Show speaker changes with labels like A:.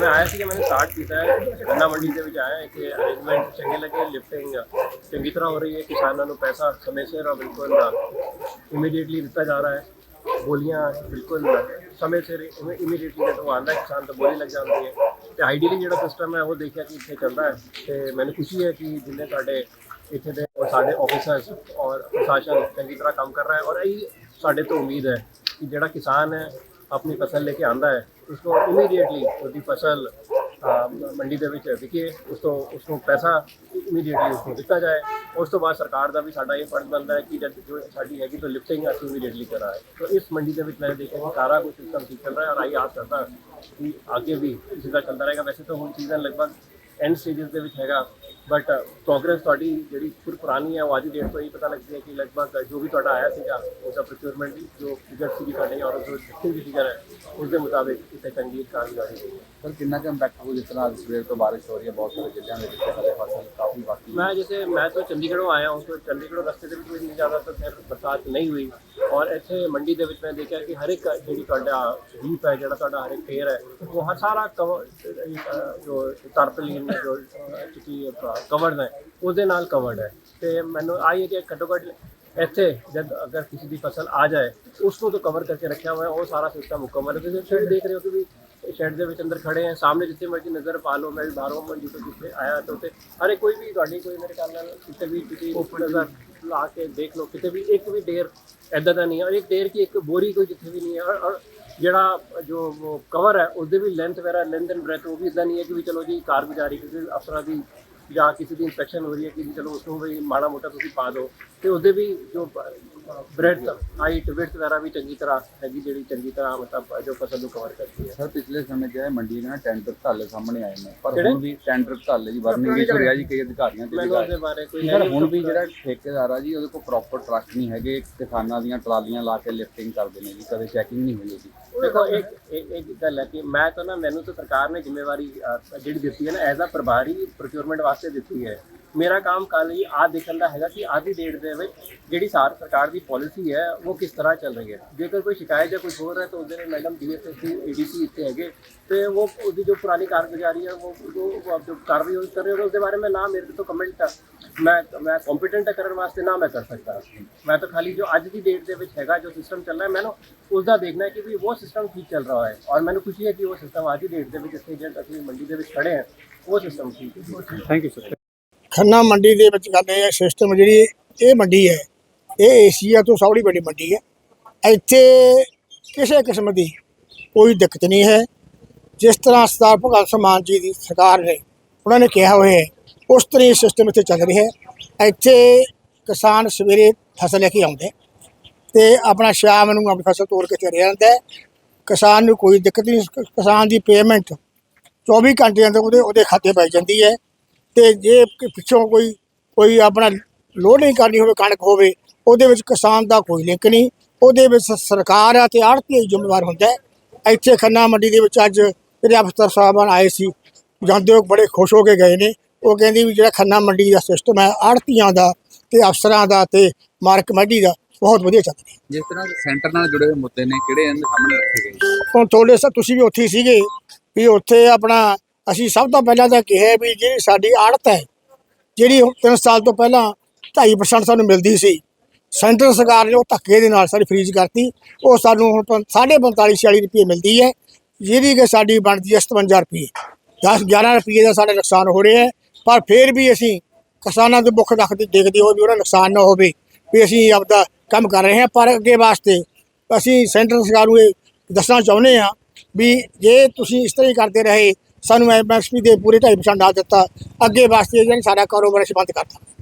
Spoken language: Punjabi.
A: ਮੈਂ ਆਇਆ ਸੀ ਕਿ ਮੈंने ਸਟਾਰਟ ਕੀਤਾ ਹੈ। ਗੰਨਾ ਮੰਡੀ ਦੇ ਵਿੱਚ ਆਇਆ ਇੱਥੇ ਅਰੇਂਜਮੈਂਟ ਚੰਗੇ ਲੱਗੇ ਲਿਫਟਿੰਗ ਚੰਗੀ ਤਰ੍ਹਾਂ ਹੋ ਰਹੀ ਹੈ, ਕਿਸਾਨਾਂ ਨੂੰ ਪੈਸਾ ਸਮੇਂ ਸਿਰ ਔਰ ਬਿਲਕੁਲ ਇਮੀਡੀਏਟਲੀ ਦਿੱਤਾ ਜਾ ਰਿਹਾ ਹੈ। ਬੋਲੀਆਂ ਬਿਲਕੁਲ ਸਮੇਂ ਸਿਰ ਇਮੀਡੀਏਟਲੀ ਜਦੋਂ ਆਉਂਦਾ ਕਿਸਾਨ ਤਾਂ ਬੋਲੀ ਲੱਗ ਜਾਂਦੀ ਹੈ। ਤੇ ਆਈਡੀਅਲੀ ਜਿਹੜਾ ਸਿਸਟਮ ਹੈ, ਉਹ ਦੇਖਿਆ ਕਿ ਇੱਥੇ ਚੱਲਦਾ ਹੈ। ਤੇ ਮੈਨੂੰ ਖੁਸ਼ੀ ਹੈ ਕਿ ਜਿੰਨੇ ਸਾਡੇ ਇੱਥੇ ਦੇ ਸਾਡੇ ਆਫੀਸਰਸ ਔਰ ਪ੍ਰਸ਼ਾਸਨ ਚੰਗੀ ਤਰ੍ਹਾਂ ਕੰਮ ਕਰ ਰਿਹਾ ਹੈ ਔਰ ਇਹ ਸਾਡੇ ਤੋਂ ਉਮੀਦ ਹੈ ਕਿ ਜਿਹੜਾ ਕਿਸਾਨ ਹੈ ਆਪਣੀ ਫਸਲ ਲੈ ਕੇ ਆਂਦਾ ਹੈ, ਉਸ ਤੋਂ ਇਮੀਡੀਏਟਲੀ ਉਹਦੀ ਫਸਲ ਮੰਡੀ ਦੇ ਵਿੱਚ ਵਿਕੇ, ਉਸ ਤੋਂ, ਉਸ ਨੂੰ ਪੈਸਾ ਇਮੀਡੀਏਟਲੀ ਉਸ ਨੂੰ ਦਿੱਤਾ ਜਾਏ। ਉਸ ਤੋਂ ਬਾਅਦ ਸਰਕਾਰ ਦਾ ਵੀ ਸਾਡਾ ਇਹ ਫਰਜ਼ ਬਣਦਾ ਹੈ ਕਿ ਜਦ ਜੋ ਸਾਡੀ ਹੈਗੀ ਤਾਂ ਲਿਫਟਿੰਗ ਅਸੀਂ ਇਮੀਡੀਏਟਲੀ ਕਰਾਏ ਤਾਂ ਇਸ ਮੰਡੀ ਦੇ ਵਿੱਚ ਮੈਂ ਦੇਖਿਆ ਕਿ ਸਾਰਾ ਕੁਝ ਸਿਸਟਮ ਠੀਕ ਚੱਲ ਰਿਹਾ ਹੈ ਔਰ ਆਈ ਆਸ ਕਰਦਾ ਕਿ ਅੱਗੇ ਵੀ ਇਸੇ ਦਾ ਚੱਲਦਾ ਰਹੇਗਾ। ਵੈਸੇ ਤਾਂ ਹੁਣ ਸੀਜ਼ਨ ਲਗਭਗ ਐਂਡ ਸਟੇजेस ਦੇ ਵਿੱਚ ਹੈਗਾ। ਬਟ ਪ੍ਰੋਗਰੈਸ uh, ਤੁਹਾਡੀ ਜਿਹੜੀ ਫਿਰ ਪੁਰਾਣੀ ਹੈ ਉਹ ਅੱਜ ਦੀ ਡੇਟ ਤੋਂ ਹੀ ਪਤਾ ਲੱਗਦੀ ਹੈ ਕਿ ਲਗਭਗ ਜੋ ਵੀ ਤੁਹਾਡਾ ਆਇਆ ਸੀਗਾ ਉਹਦਾ ਪ੍ਰੋਕਿਊਰਮੈਂਟ ਜੋ ਫਿਗਰ ਸੀਗੀ ਤੁਹਾਡੇ ਔਰ ਜੋ ਜਿੱਥੇ ਵੀ ਫਿਗਰ ਹੈ ਉਸ ਦੇ ਮੁਤਾਬਿਕ ਇੱਥੇ ਚੰਗੀ ਕਾਰਗੁਜ਼ਾਰੀ ਹੋਈ ਹੈ
B: ਸਰ ਕਿੰਨਾ ਕੁ ਇੰਪੈਕਟ ਹੋ ਜਿਸ ਤਰ੍ਹਾਂ ਅੱਜ ਸਵੇਰ ਤੋਂ ਬਾਰਿਸ਼ ਹੋ ਰਹੀ ਹੈ ਬਹੁਤ ਸਾਰੇ ਜ਼ਿਲ੍ਹਿਆਂ ਦੇ ਵਿੱਚ ਹਲੇ ਫਸਲ ਕਾਫੀ ਬਾਕੀ ਹੈ
A: मैं जैसे मैं तो चंडीगढ़ आया हूँ तो चंडीगढ़ रस्ते ਦੇ ਵਿੱਚ ਵੀ ਇੰਨੀ ਜ਼ਿਆਦਾ ਤਾਂ ਖੈਰ ਬਰਸਾਤ ਨਹੀਂ ਹੋਈ ਔਰ ਇੱਥੇ ਮੰਡੀ ਦੇ ਵਿੱਚ ਮੈਂ ਦੇਖਿਆ ਕਿ ਹਰ ਇੱਕ ਜਿਹੜੀ ਤੁਹਾਡਾ ਡੀਪ ਹੈ ਜਿਹੜਾ ਤੁਹਾਡਾ ਹਰ ਇੱਕ ਢੇਰ ਹੈ ਉਹ ਹਰ ਸਾਰਾ ਕਵਰ ਜੋ ਤਰਪਲੀਨ ਜੋ ਅਹ, ਤੁਸੀਂ ਕਵਰਡ ਹੈ ਉਹਦੇ ਨਾਲ ਕਵਰਡ ਹੈ ਤੇ ਮੈਨੂੰ ਆਈ ਹੈ ਕਿ ਘੱਟੋ ਘੱਟ ਇੱਥੇ ਜਦ ਅਗਰ ਕਿਸੇ ਦੀ ਫਸਲ ਆ ਜਾਏ ਉਸ ਨੂੰ ਤਾਂ ਕਵਰ ਕਰਕੇ ਰੱਖਿਆ ਹੋਇਆ ਉਹ ਸਾਰਾ ਸਿਸਟਮ ਮੁਕੰਮਲ ਹੈ। ਤੁਸੀਂ ਸ਼ੈਡ ਦੇਖ ਰਹੇ ਹੋ ਕਿ ਵੀ ਸ਼ੈਡ ਦੇ ਵਿੱਚ ਅੰਦਰ ਖੜੇ ਆ ਸਾਹਮਣੇ ਜਿੱਥੇ ਮਰਜ਼ੀ ਨਜ਼ਰ ਪਾ ਲਓ ਮੈਂ ਬਾਹਰੋਂ ਮੰਡੀ ਤੋਂ ਜਿੱਥੇ ਆਇਆ ਤਾਂ ਉੱਥੇ ਹਰੇ ਕੋਈ ਵੀ ਤੁਹਾਡੀ ਕੋਈ ਮੇਰੇ ਖਿਆਲ ਨਾਲ ਕਿਤੇ ਵੀ ਤੁਸੀਂ ਉੱਪਰ ਨਜ਼ਰ ਲਾ ਕੇ ਦੇਖ ਲਓ ਕਿਤੇ ਵੀ ਇੱਕ ਵੀ ਢੇਰ ਐਦਾਂ ਦਾ ਨਹੀਂ ਹੈ। ਔਰ ਇੱਕ ਢੇਰ ਕੀ ਇੱਕ ਬੋਰੀ ਕੋਈ ਜਿੱਥੇ ਵੀ ਨਹੀਂ ਹੈ। ਔਰ ਜਿਹੜਾ ਜੋ ਕਵਰ ਹੈ ਉਹਦੇ ਵੀ ਲੈਂਥ ਵਗੈਰਾ ਲੈਂਥ ਐਂਡ ਬ੍ਰੈਥ ਉਹ ਵੀ ਇਦਾਂ ਨਹੀਂ ਹੈ ਕਿ ਵੀ ਚਲੋ ਜੀ ਕਾਰਗੁਜ਼ਾਰੀ ਕਿਸੇ ਅਫਸਰਾਂ ਦੀ ਜਾਂ ਕਿਸੇ ਦੀ ਇਨਸਪੈਕਸ਼ਨ ਹੋ ਰਹੀ ਹੈ ਕਿ ਵੀ ਚਲੋ ਉਸ ਨੂੰ ਵੀ ਮਾੜਾ ਮੋਟਾ ਤੁਸੀਂ ਪਾ ਦਿਓ। ਤੇ ਉਹਦੇ ਵੀ ਜੋ ਬ੍ਰੈਡ ਹਾਈਟ ਵਿਡਥ ਵਗੈਰਾ ਵੀ ਚੰਗੀ ਤਰ੍ਹਾਂ ਹੈਗੀ ਜਿਹੜੀ ਚੰਗੀ ਤਰ੍ਹਾਂ ਮਤਲਬ ਜੋ ਫਸਲ ਨੂੰ ਕਵਰ ਕਰਦੀ ਹੈ।
B: ਸਰ ਪਿਛਲੇ ਸਮੇਂ ਇਹ ਮੰਡੀ ਦੇ ਨਾ ਟੈਂਡਰ ਘਾਲੇ ਸਾਹਮਣੇ ਆਏ ਨੇ। ਪਰ? ਹੁਣ ਵੀ ਟੈਂਡਰ ਘਾਲੇ ਜੀ ਵਰਨਿੰਗ ਇਸ਼ੂ ਰਿਹਾ ਜੀ ਕਈ ਅਧਿਕਾਰੀਆਂ ਤੇ
A: ਮੈਨੂੰ ਉਹਦੇ ਬਾਰੇ ਕੋਈ
B: ਸਰ
A: ਨਹੀਂ
B: ਹੁਣ ਵੀ ਜਿਹੜਾ ਠੇਕੇਦਾਰ ਆ ਜੀ ਉਹਦੇ ਕੋਲ ਪ੍ਰੋਪਰ ਟਰੱਕ ਨਹੀਂ ਹੈਗੇ। ਕਿਸਾਨਾਂ ਦੀਆਂ ਟਰਾਲੀਆਂ ਲਾ ਕੇ ਲਿਫਟਿੰਗ ਕਰਦੇ ਨੇ ਜੀ ਕਦੇ ਚੈਕਿੰਗ ਨਹੀਂ ਹੋਈ ਉਹਦੀ
A: ਦੇਖੋ ਇੱਕ ਇੱਕ ਗੱਲ ਹੈ ਕਿ ਮੈਂ ਤਾਂ ਨਾ ਮੈਨੂੰ ਤਾਂ ਸਰਕਾਰ ਨੇ ਜ਼ਿੰਮੇਵਾਰੀ ਜਿਹੜੀ ਦਿੱਤੀ ਹੈ ਨਾ ਐਜ਼ ਅ ਪ੍ਰਭਾਰੀ ਪ੍ਰੋਕਿਊਰਮੈਂਟ ਵਾਸਤੇ ਵਾਸਤੇ ਦਿੱਤੀ ਹੈ। ਮੇਰਾ ਕੰਮ ਕੱਲ ਹੀ ਆ ਦੇਖਣ ਦਾ ਹੈਗਾ ਕਿ ਆਦੀ ਡੇਟ ਦੇ ਵਿੱਚ ਜਿਹੜੀ ਸਾਰ ਸਰਕਾਰ ਦੀ ਪਾਲਿਸੀ ਹੈ, ਉਹ ਕਿਸ ਤਰ੍ਹਾਂ ਚੱਲ ਰਹੀ ਹੈ। ਜੇਕਰ ਕੋਈ ਸ਼ਿਕਾਇਤ ਜਾਂ ਕੋਈ ਹੋਰ ਹੈ, ਤਾਂ ਉਹਦੇ ਮੈਡਮ ਡੀਐਸਐਸਸੀ ਏਡੀਸੀ ਇੱਥੇ ਹੈਗੇ। ਤੇ ਉਹ ਉਹਦੀ ਜੋ ਪੁਰਾਣੀ ਕਾਰਗੁਜ਼ਾਰੀ ਹੈ, ਉਹ ਉਹ ਜੋ ਕਰ ਰਹੀ ਹੋ ਕਰ ਰਹੇ ਹੋ ਉਸ ਦੇ ਬਾਰੇ ਮੈਂ ਨਾ ਮੇਰੇ ਤੋਂ ਕਮੈਂਟ ਮੈਂ ਮੈਂ ਕੰਪੀਟੈਂਟ ਕਰਨ ਵਾਸਤੇ ਨਾ ਮੈਂ ਕਰ ਸਕਦਾ। ਮੈਂ ਤਾਂ ਖਾਲੀ ਜੋ ਅੱਜ ਦੀ ਡੇਟ ਦੇ ਵਿੱਚ ਹੈਗਾ ਜੋ ਸਿਸਟਮ ਚੱਲ ਰਿਹਾ ਮੈਨੂੰ ਉਸ ਦਾ ਦੇਖਣਾ ਹੈ ਕਿ ਵੀ ਉਹ ਸਿਸਟਮ ਠੀਕ ਚੱਲ ਰਿਹਾ ਹੈ। ਔਰ ਮੈਨੂੰ ਖੁਸ਼ੀ ਹੈ ਕਿ ਉਹ ਸਿਸਟਮ ਅੱਜ ਦੀ ਡੇਟ ਦੇ ਵਿੱਚ ਇੱਥੇ ਜਿਹੜਾ ਅਸੀਂ ਮੰਡੀ ਦੇ ਵਿੱਚ ਖੜੇ ਹਾਂ ਉਹ ਸਿਸਟਮ ਠੀਕ ਹੈ। ਥੈਂਕ ਯੂ ਸਰ
C: ਖੰਨਾ ਮੰਡੀ ਦੇ ਵਿੱਚ ਗੱਲ ਇਹ ਸਿਸਟਮ ਜਿਹੜੀ ਇਹ ਮੰਡੀ ਹੈ ਇਹ ਏਸ਼ੀਆ ਤੋਂ ਸਭ ਤੋਂ ਵੱਡੀ ਮੰਡੀ ਹੈ। ਇੱਥੇ ਕਿਸੇ ਕਿਸਮ ਦੀ ਕੋਈ ਦਿੱਕਤ ਨਹੀਂ ਹੈ। ਜਿਸ ਤਰ੍ਹਾਂ ਸਰਦਾਰ ਭਗਤ ਸਿੰਘ ਮਾਨ ਜੀ ਦੀ ਸਰਕਾਰ ਨੇ ਉਹਨਾਂ ਨੇ ਕਿਹਾ ਹੋਇਆ ਹੈ ਉਸ ਤਰ੍ਹਾਂ ਹੀ ਸਿਸਟਮ ਇੱਥੇ ਚੱਲ ਰਿਹਾ ਹੈ। ਇੱਥੇ ਕਿਸਾਨ ਸਵੇਰੇ ਫਸਲ ਲੈ ਕੇ ਆਉਂਦੇ ਤੇ ਆਪਣਾ ਸ਼ਾਮ ਨੂੰ ਆਪਣੀ ਫਸਲ ਤੋੜ ਕੇ ਚਲੇ ਜਾਂਦਾ ਹੈ। ਕਿਸਾਨ ਨੂੰ ਕੋਈ ਦਿੱਕਤ ਨਹੀਂ, ਕਿਸਾਨ ਦੀ ਪੇਮੈਂਟ 24 ਘੰਟੇ ਅੰਦਰ ਉਹਦੇ ਉਹਦੇ ਖਾਤੇ ਪੈ ਜਾਂਦੀ ਹੈ ਤੇ ਜੇ ਪਿੱਛੋਂ ਕੋਈ ਕੋਈ ਆਪਣਾ ਲੋਡ ਨਹੀਂ ਕਰਨੀ ਹੋਵੇ, ਕਣਕ ਹੋਵੇ, ਉਹਦੇ ਵਿੱਚ ਕਿਸਾਨ ਦਾ ਕੋਈ ਲਿੰਕ ਨਹੀਂ। ਉਹਦੇ ਵਿੱਚ ਸਰਕਾਰ ਆ ਤੇ ਆੜਤੀ ਜ਼ਿੰਮੇਵਾਰ ਹੁੰਦਾ ਇੱਥੇ ਖੰਨਾ ਮੰਡੀ ਦੇ ਵਿੱਚ ਅੱਜ ਜਿਹੜੇ ਅਫਸਰ ਸਾਹਿਬਾਨ ਆਏ ਸੀ। ਜਾਂਦੇ ਹੋ ਬੜੇ ਖੁਸ਼ ਹੋ ਕੇ ਗਏ ਨੇ। ਉਹ ਕਹਿੰਦੀ ਵੀ ਜਿਹੜਾ ਖੰਨਾ ਮੰਡੀ ਦਾ ਸਿਸਟਮ ਹੈ ਆੜਤੀਆਂ ਦਾ ਤੇ ਅਫਸਰਾਂ ਦਾ ਤੇ ਮਾਰਕ ਮੰਡੀ ਦਾ ਬਹੁਤ ਵਧੀਆ ਚੱਲ ਰਿਹਾ।
B: ਜਿਸ ਤਰ੍ਹਾਂ ਸੈਂਟਰ ਨਾਲ ਜੁੜੇ ਹੋਏ ਮੁੱਦੇ ਨੇ ਕਿਹੜੇ ਇਹਨਾਂ ਦੇ ਸਾਹਮਣੇ ਰੱਖੇ ਗਏ
C: ਹੁਣ ਤੁਹਾਡੇ ਸਭ ਤੁਸੀਂ ਵੀ ਉੱਥੇ ਹੀ ਸੀਗੇ ਵੀ ਉੱਥੇ ਆਪਣਾ ਅਸੀਂ ਸਭ ਤੋਂ ਪਹਿਲਾਂ ਤਾਂ ਕਿਹਾ ਵੀ ਜਿਹੜੀ ਸਾਡੀ ਆੜਤ ਹੈ ਜਿਹੜੀ ਹੁਣ ਤਿੰਨ ਸਾਲ ਤੋਂ ਪਹਿਲਾਂ 2.5% ਸਾਨੂੰ ਮਿਲਦੀ ਸੀ ਸੈਂਟਰ ਸਰਕਾਰ ਨੇ ਉਹ ਧੱਕੇ ਦੇ ਨਾਲ ਸਾਡੀ ਫ੍ਰੀਜ਼ ਕਰਤੀ ਉਹ ਸਾਨੂੰ ਹੁਣ ਪੰ- ਸਾਢੇ 45 46 ਰੁਪਏ ਮਿਲਦੀ ਹੈ ਜਿਹਦੀ ਕਿ ਸਾਡੀ ਬਣਦੀ ਹੈ 57 ਰੁਪਏ। 10 11 ਰੁਪਏ ਦਾ ਸਾਡਾ ਨੁਕਸਾਨ ਹੋ ਰਿਹਾ ਹੈ ਪਰ ਫਿਰ ਵੀ ਅਸੀਂ ਕਿਸਾਨਾਂ ਦੇ ਮੁੱਖ ਰੱਖਦੇ ਦੇਖਦੇ ਹੋਏ ਵੀ ਉਹਨਾਂ ਨੁਕਸਾਨ ਨਾ ਹੋਵੇ, ਵੀ ਅਸੀਂ ਆਪਦਾ ਕੰਮ ਕਰ ਰਹੇ ਹਾਂ, ਪਰ ਅੱਗੇ ਵਾਸਤੇ ਅਸੀਂ ਸੈਂਟਰ ਸਰਕਾਰ ਨੂੰ ਇਹ ਦੱਸਣਾ ਚਾਹੁੰਦੇ ਹਾਂ ਵੀ ਜੇ ਤੁਸੀਂ ਇਸ ਤਰ੍ਹਾਂ ਹੀ ਕਰਦੇ ਰਹੇ, ਸਾਨੂੰ ਐਮਐਸਪੀ ਦੇ ਪੂਰੇ 2.5% ਨਾ ਦਿੱਤਾ, ਅੱਗੇ ਵਾਸਤੇ ਜਿਹੜੀ ਸਾਡਾ ਕਾਰੋਬਾਰ ਅਸੀਂ ਬੰਦ ਕਰਤਾ